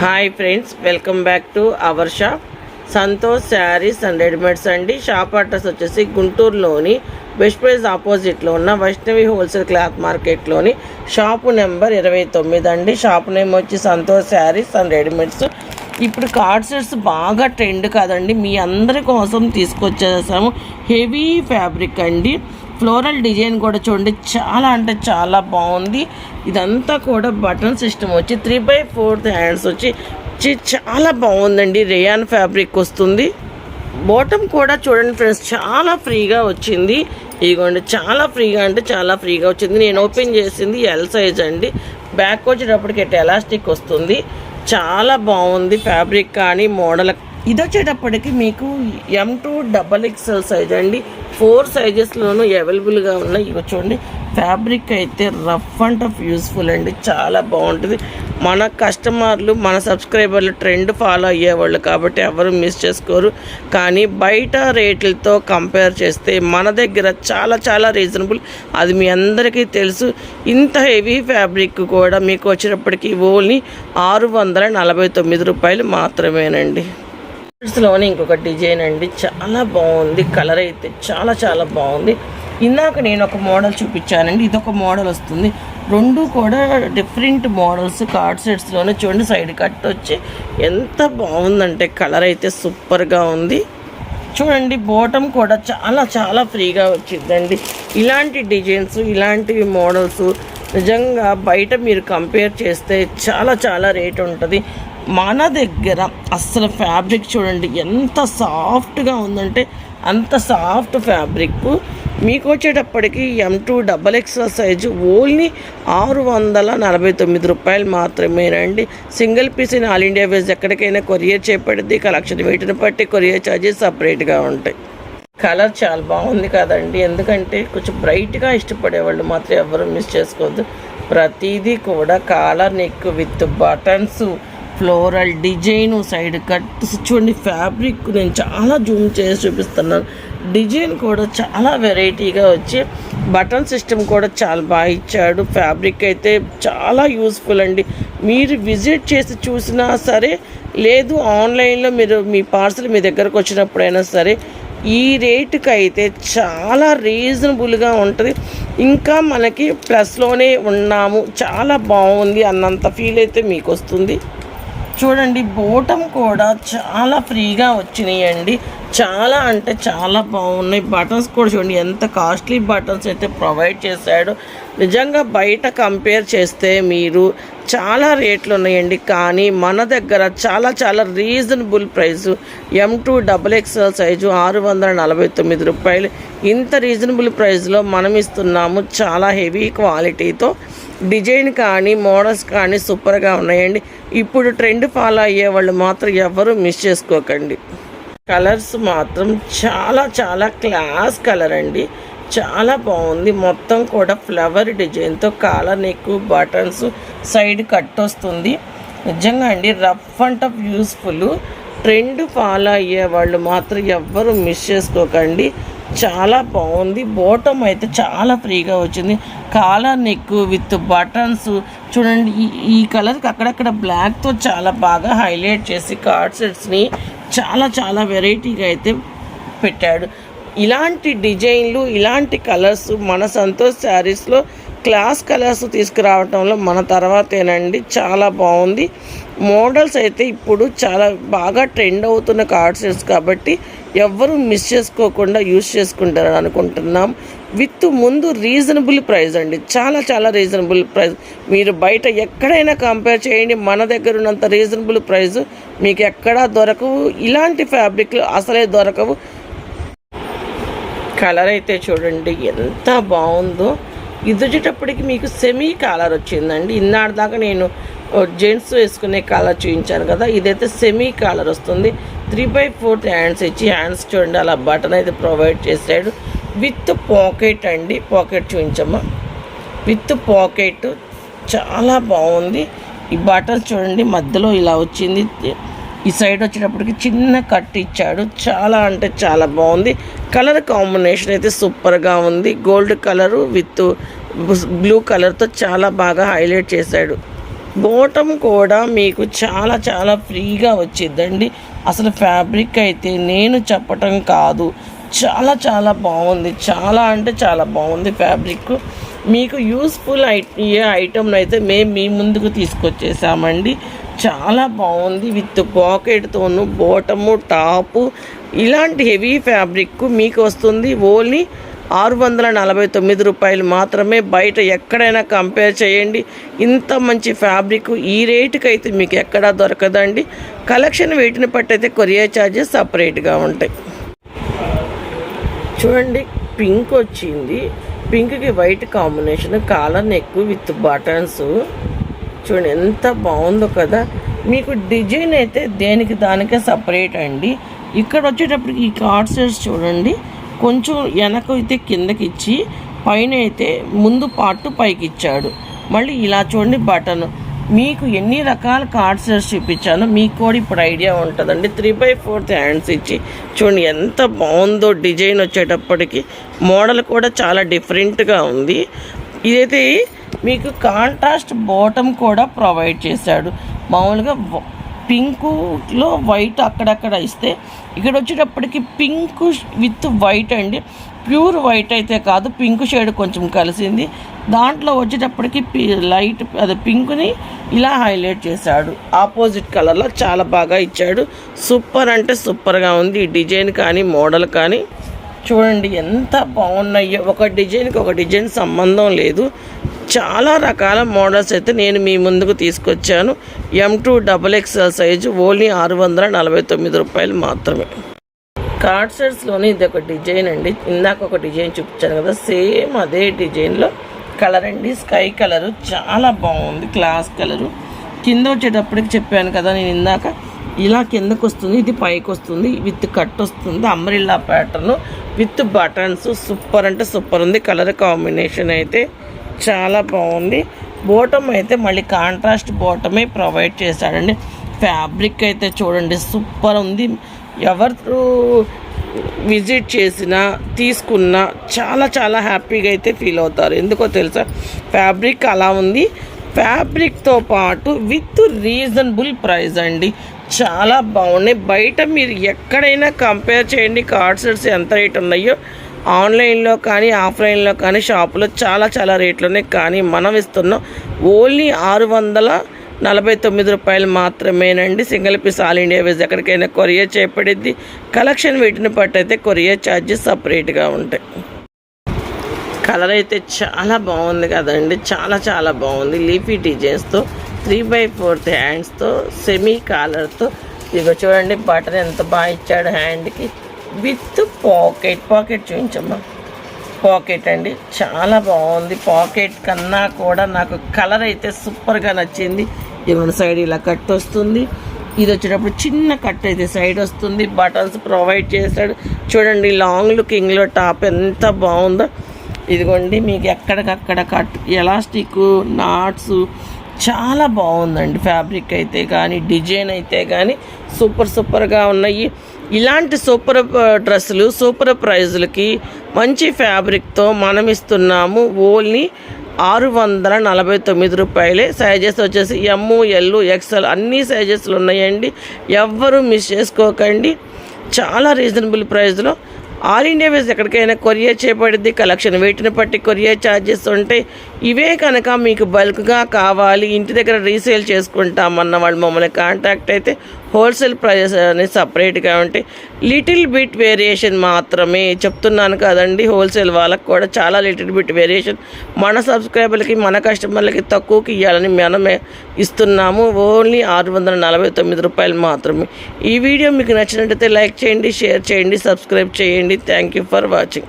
Hi friends welcome back to our shop. Santosh saris and readymades అండి. Shop address వచ్చేసి గుంటూరులోని best praise ఆపోజిట్లో ఉన్న వైష్ణవి హోల్సేల్ క్లాత్ మార్కెట్లోని షాపు నెంబర్ ఇరవై తొమ్మిది అండి. షాప్ నేమ్ వచ్చి సంతోష్ శారీస్ అండ్ రెడీమేడ్స్. ఇప్పుడు కార్డ్ సెట్స్ బాగా ట్రెండ్ కాదండి. మీ అందరి కోసం తీసుకొచ్చేసాము. హెవీ ఫ్యాబ్రిక్ అండి. ఫ్లోరల్ డిజైన్ కూడా చూడండి. చాలా అంటే చాలా బాగుంది. ఇదంతా కూడా బటన్ సిస్టమ్ వచ్చి త్రీ బై ఫోర్త్ హ్యాండ్స్ వచ్చి చాలా బాగుందండి. రేయాన్ ఫ్యాబ్రిక్ వస్తుంది. బాటమ్ కూడా చూడండి ఫ్రెండ్స్ చాలా ఫ్రీగా వచ్చింది. ఇదిగోండి చాలా ఫ్రీగా అంటే చాలా ఫ్రీగా వచ్చింది. నేను ఓపెన్ చేసింది ఎల్ సైజ్ అండి. బ్యాక్ వచ్చేటప్పటికి ఎలాస్టిక్ వస్తుంది. చాలా బాగుంది ఫ్యాబ్రిక్ కానీ మోడల్ ఇది వచ్చేటప్పటికి మీకు M to double XL size అండి. ఫోర్ సైజెస్లోనూ అవైలబుల్గా ఉన్నాయి. ఇవి చూడండి ఫ్యాబ్రిక్ అయితే రఫ్ అండ్ టఫ్ యూస్ఫుల్ అండి. చాలా బాగుంటుంది. మన కస్టమర్లు మన సబ్స్క్రైబర్లు ట్రెండ్ ఫాలో అయ్యేవాళ్ళు కాబట్టి ఎవరు మిస్ చేసుకోరు. కానీ బయట రేట్లతో కంపేర్ చేస్తే మన దగ్గర చాలా చాలా రీజనబుల్ అది మీ అందరికీ తెలుసు. ఇంత హెవీ ఫ్యాబ్రిక్ కూడా మీకు వచ్చేటప్పటికి ఓన్లీ ఆరు వందల నలభై తొమ్మిది రూపాయలు మాత్రమేనండి. లోనే ఇంకొక డిజైన్ అండి. చాలా బాగుంది. కలర్ అయితే చాలా చాలా బాగుంది. ఇందాక నేను ఒక మోడల్ చూపించానండి. ఇది ఒక మోడల్ వస్తుంది. రెండు కూడా డిఫరెంట్ మోడల్స్ కార్డ్ సెట్స్లోనే చూడండి. సైడ్ కట్ వచ్చి ఎంత బాగుందంటే కలర్ అయితే సూపర్గా ఉంది. చూడండి బోటం కూడా చాలా చాలా ఫ్రీగా వచ్చిందండి. ఇలాంటి డిజైన్స్ ఇలాంటి మోడల్స్ నిజంగా బయట మీరు కంపేర్ చేస్తే చాలా చాలా రేట్ ఉంటుంది. మన దగ్గర అస్సలు ఫ్యాబ్రిక్ చూడండి ఎంత సాఫ్ట్గా ఉందంటే అంత సాఫ్ట్ ఫ్యాబ్రిక్ మీకు వచ్చేటప్పటికి M two double XL size only ఆరు వందల నలభై తొమ్మిది రూపాయలు మాత్రమేనండి single piece in all India ways ఎక్కడికైనా కొరియర్ చేపడింది కలెక్షన్ వీటిని బట్టి కొరియర్ ఛార్జెస్ సపరేట్గా ఉంటాయి. కలర్ చాలా బాగుంది కదండి. ఎందుకంటే కొంచెం బ్రైట్గా ఇష్టపడే వాళ్ళు మాత్రం ఎవరు మిస్ చేసుకోవద్దు. ప్రతిదీ కూడా collar neck with buttons floral design side cuts చూడండి ఫ్యాబ్రిక్ నేను చాలా జూమ్ చేసి చూపిస్తున్నాను. డిజైన్ కూడా చాలా వెరైటీగా వచ్చి బటన్ సిస్టమ్ కూడా చాలా బాగా ఇచ్చాడు. ఫ్యాబ్రిక్ అయితే చాలా యూస్ఫుల్ అండి. మీరు విజిట్ చేసి చూసినా సరే లేదు ఆన్లైన్లో మీరు మీ పార్సల్ మీ దగ్గరకు వచ్చినప్పుడైనా సరే ఈ రేటుకి అయితే చాలా రీజనబుల్గా ఉంటుంది. ఇంకా మనకి ప్లస్లోనే ఉన్నాము. చాలా బాగుంది అన్నంత ఫీల్ అయితే మీకు వస్తుంది. చూడండి బోటం కూడా చాలా ఫ్రీగా వచ్చినాయండి. చాలా అంటే చాలా బాగున్నాయి. బటన్స్ కూడా చూడండి ఎంత కాస్ట్లీ బటన్స్ అయితే ప్రొవైడ్ చేశాడు. నిజంగా బయట కంపేర్ చేస్తే మీరు చాలా రేట్లు ఉన్నాయండి. కానీ మన దగ్గర చాలా చాలా reasonable price M two double XL size ఆరు వందల నలభై తొమ్మిది రూపాయలు. ఇంత రీజనబుల్ ప్రైస్లో మనం ఇస్తున్నాము. చాలా హెవీ క్వాలిటీతో డిజైన్ కానీ మోడల్స్ కానీ సూపర్గా ఉన్నాయండి. ఇప్పుడు ట్రెండ్ ఫాలో అయ్యే వాళ్ళు మాత్రం ఎవరు మిస్ చేసుకోకండి. కలర్స్ మాత్రం చాలా చాలా క్లాస్ కలర్ అండి. చాలా బాగుంది. మొత్తం కూడా ఫ్లవర్ డిజైన్తో collar neck buttons side cut వస్తుంది నిజంగా అండి rough and tough useful. Trend follow అయ్యే వాళ్ళు మాత్రం ఎవ్వరు మిస్ చేసుకోకండి. చాలా బాగుంది. బోటం అయితే చాలా ఫ్రీగా వచ్చింది. కాలర్ నెక్ విత్ బటన్స్ చూడండి ఈ కలర్కి అక్కడక్కడ బ్లాక్తో చాలా బాగా హైలైట్ చేసి కార్డ్ సెట్స్ని చాలా చాలా వెరైటీగా అయితే పెట్టాడు. ఇలాంటి డిజైన్లు ఇలాంటి కలర్స్ మన సంతోష్ శారీస్లో క్లాస్ కలర్స్ తీసుకురావటంలో మన తర్వాతేనండి చాలా బాగుంది. మోడల్స్ అయితే ఇప్పుడు చాలా బాగా ట్రెండ్ అవుతున్న కార్డ్సెట్స్ కాబట్టి ఎవ్వరూ మిస్ చేసుకోకుండా యూస్ చేసుకుంటారని అనుకుంటున్నాం. విత్ ముందు రీజనబుల్ ప్రైస్ అండి చాలా చాలా రీజనబుల్ ప్రైస్. మీరు బయట ఎక్కడైనా కంపేర్ చేయండి మన దగ్గర ఉన్నంత రీజనబుల్ ప్రైస్ మీకు ఎక్కడా దొరకవు. ఇలాంటి ఫ్యాబ్రిక్లు అసలే దొరకవు. కలర్ అయితే చూడండి ఎంత బాగుందో. ఇది వచ్చేటప్పటికి మీకు సెమీ కాలర్ వచ్చిందండి. ఇన్నాడు దాకా నేను జెంట్స్ వేసుకునే కలర్ చూపించాను కదా ఇదైతే సెమీ కాలర్ వస్తుంది. త్రీ బై ఫోర్త్ హ్యాండ్స్ ఇచ్చి హ్యాండ్స్ చూడండి అలా బటన్ అయితే ప్రొవైడ్ చేశాడు. విత్ పాకెట్ అండి పాకెట్ చూపించమ్మా. విత్ పాకెట్ చాలా బాగుంది. ఈ బటన్స్ చూడండి మధ్యలో ఇలా వచ్చింది. ఈ సైడ్ వచ్చేటప్పటికి చిన్న కట్ ఇచ్చాడు. చాలా అంటే చాలా బాగుంది. కలర్ కాంబినేషన్ అయితే సూపర్గా ఉంది. గోల్డ్ కలరు విత్ బ్లూ కలర్తో చాలా బాగా హైలైట్ చేశాడు. బోటం కూడా మీకు చాలా చాలా ఫ్రీగా వచ్చిద్దండి అసలు ఫ్యాబ్రిక్ అయితే నేను చెప్పటం కాదు. చాలా చాలా బాగుంది. చాలా అంటే చాలా బాగుంది ఫ్యాబ్రిక్. మీకు యూస్ఫుల్ ఐ ఏ ఐటమ్ అయితే మేము మీ ముందుకు తీసుకొచ్చేసామండి. చాలా బాగుంది. విత్ పాకెట్తోను బోటము టాపు ఇలాంటి హెవీ ఫ్యాబ్రిక్ మీకు వస్తుంది. ఓన్లీ ఆరు వందల నలభై తొమ్మిది రూపాయలు మాత్రమే. బయట ఎక్కడైనా కంపేర్ చేయండి. ఇంత మంచి ఫ్యాబ్రిక్ ఈ రేటుకి అయితే మీకు ఎక్కడా దొరకదండి. కలెక్షన్ వీటిని పట్టయితే కొరియర్ ఛార్జెస్ సపరేట్గా ఉంటాయి. చూడండి పింక్ వచ్చింది. పింక్కి white combination collar neck with buttons. చూడండి ఎంత బాగుందో కదా. మీకు డిజైన్ అయితే దేనికి దానికే సపరేట్ అండి. ఇక్కడ వచ్చేటప్పటికి ఈ కార్డ్ సెట్స్ చూడండి కొంచెం వెనక అయితే కిందకి ఇచ్చి పైన అయితే ముందు పార్ట్ పైకి ఇచ్చాడు. మళ్ళీ ఇలా చూడండి బటన్. మీకు ఎన్ని రకాల కార్డ్ సెట్స్ చూపించానో మీకు కూడా ఇప్పుడు ఐడియా ఉంటుందండి. త్రీ బై ఫోర్త్ హ్యాండ్స్ ఇచ్చి చూడండి ఎంత బాగుందో డిజైన్ వచ్చేటప్పటికి. మోడల్ కూడా చాలా డిఫరెంట్గా ఉంది. ఇదైతే మీకు కాంట్రాస్ట్ బాటమ్ కూడా ప్రొవైడ్ చేశాడు. మామూలుగా పింకులో వైట్ అక్కడక్కడ ఇస్తే ఇక్కడ వచ్చేటప్పటికి పింక్ విత్ వైట్ అండి. ప్యూర్ వైట్ అయితే కాదు పింక్ షేడ్ కొంచెం కలిసింది. దాంట్లో వచ్చేటప్పటికి లైట్ అదే పింక్ని ఇలా హైలైట్ చేశాడు. ఆపోజిట్ కలర్లో చాలా బాగా ఇచ్చాడు. సూపర్ అంటే సూపర్గా ఉంది. ఈ డిజైన్ కానీ మోడల్ కానీ. చూడండి ఎంత బాగున్నాయో. ఒక డిజైన్కి ఒక డిజైన్ సంబంధం లేదు. చాలా రకాల మోడల్స్ అయితే నేను మీ ముందుకు తీసుకొచ్చాను. M two double XL size only ఆరు వందల నలభై తొమ్మిది రూపాయలు మాత్రమే. కార్డ్ సెట్స్లోని ఇది ఒక డిజైన్ అండి. ఇందాక ఒక డిజైన్ చూపించాను కదా సేమ్ అదే డిజైన్లో కలర్ అండి. స్కై కలరు చాలా బాగుంది క్లాస్ కలరు. కింద వచ్చేటప్పటికి చెప్పాను కదా నేను ఇందాక. ఇలా కిందకు వస్తుంది ఇది పైకి వస్తుంది విత్ కట్ వస్తుంది umbrella pattern with buttons super అంటే సూపర్ ఉంది. కలర్ కాంబినేషన్ అయితే చాలా బాగుంది. బోటమ్ అయితే మళ్ళీ కాంట్రాస్ట్ బోటమే ప్రొవైడ్ చేశాడండి. ఫ్యాబ్రిక్ అయితే చూడండి సూపర్ ఉంది. ఎవరు విజిట్ చేసినా తీసుకున్నా చాలా చాలా హ్యాపీగా అయితే ఫీల్ అవుతారు. ఎందుకో తెలుసా? ఫ్యాబ్రిక్ అలా ఉంది. ఫ్యాబ్రిక్తో పాటు విత్ రీజనబుల్ ప్రైస్ అండి. చాలా బాగున్నాయి. బయట మీరు ఎక్కడైనా కంపేర్ చేయండి. కార్డ్ సెట్స్ ఎంత రేట్ ఉన్నాయో ఆన్లైన్లో కానీ ఆఫ్లైన్లో కానీ షాపులో చాలా చాలా రేట్లు ఉన్నాయి. కానీ మనం ఇస్తున్నాం ఓన్లీ ఆరు వందల నలభై తొమ్మిది రూపాయలు మాత్రమేనండి. Single piece all India ways ఎక్కడికైనా కొరియర్ చేపడిద్ది. కలెక్షన్ వీటిని బట్టి అయితే కొరియర్ ఛార్జెస్ సపరేట్గా ఉంటాయి. కలర్ అయితే చాలా బాగుంది కదండి. చాలా చాలా బాగుంది. లీఫీ డిజైన్స్తో త్రీ బై ఫోర్త్ హ్యాండ్స్తో సెమీ కాలర్తో ఇదిగో చూడండి బటర్ ఎంత బాగా ఇచ్చాడు హ్యాండ్కి విత్ పాకెట్ పాకెట్ చూపించమ్మా. పాకెట్ అండి చాలా బాగుంది. పాకెట్ కన్నా కూడా నాకు కలర్ అయితే సూపర్గా నచ్చింది. ఇవన్న సైడ్ ఇలా కట్ వస్తుంది. ఇది వచ్చేటప్పుడు చిన్న కట్ అయితే సైడ్ వస్తుంది. బటన్స్ ప్రొవైడ్ చేశాడు చూడండి లాంగ్ లుకింగ్లో టాప్ ఎంత బాగుందో. ఇదిగోండి మీకు ఎక్కడికక్కడ కట్ ఎలాస్టిక్ నాట్స్ చాలా బాగుందండి ఫ్యాబ్రిక్ అయితే కానీ డిజైన్ అయితే కానీ సూపర్ సూపర్గా ఉన్నాయి. ఇలాంటి సూపర్ డ్రెస్సులు సూపర్ ప్రైజులకి మంచి ఫ్యాబ్రిక్తో మనం ఇస్తున్నాము ఓన్లీ ఆరు వందల నలభై తొమ్మిది రూపాయలే. సైజెస్ వచ్చేసి ఎమ్ము ఎల్లు ఎక్సెల్ అన్ని సైజెస్లు ఉన్నాయండి. ఎవ్వరూ మిస్ చేసుకోకండి. చాలా రీజనబుల్ ప్రైస్లో ఆల్ ఇండియా వేస్ ఎక్కడికైనా కొరియర్ చేయబడింది. కలెక్షన్ వెయిట్ని బట్టి కొరియర్ ఛార్జెస్ ఉంటాయి ఇవే కనుక మీకు బల్క్గా కావాలి. ఇంటి దగ్గర రీసేల్ చేసుకుంటామన్న వాళ్ళు మమ్మల్ని కాంటాక్ట్ అయితే హోల్సేల్ ప్రైజెస్ అనేది సపరేట్గా ఉంటాయి లిటిల్ బిట్ వేరియేషన్ మాత్రమే చెప్తున్నాను కదండి. హోల్సేల్ వాళ్ళకి కూడా చాలా లిటిల్ బిట్ వేరియేషన్ మన సబ్స్క్రైబర్లకి మన కస్టమర్లకి తక్కువకి ఇవ్వాలని మనమే ఇస్తున్నాము. ఓన్లీ ఆరు వందల నలభై తొమ్మిది రూపాయలు మాత్రమే. ఈ వీడియో మీకు నచ్చినట్టయితే లైక్ చేయండి షేర్ చేయండి సబ్స్క్రైబ్ చేయండి. Thank you for watching.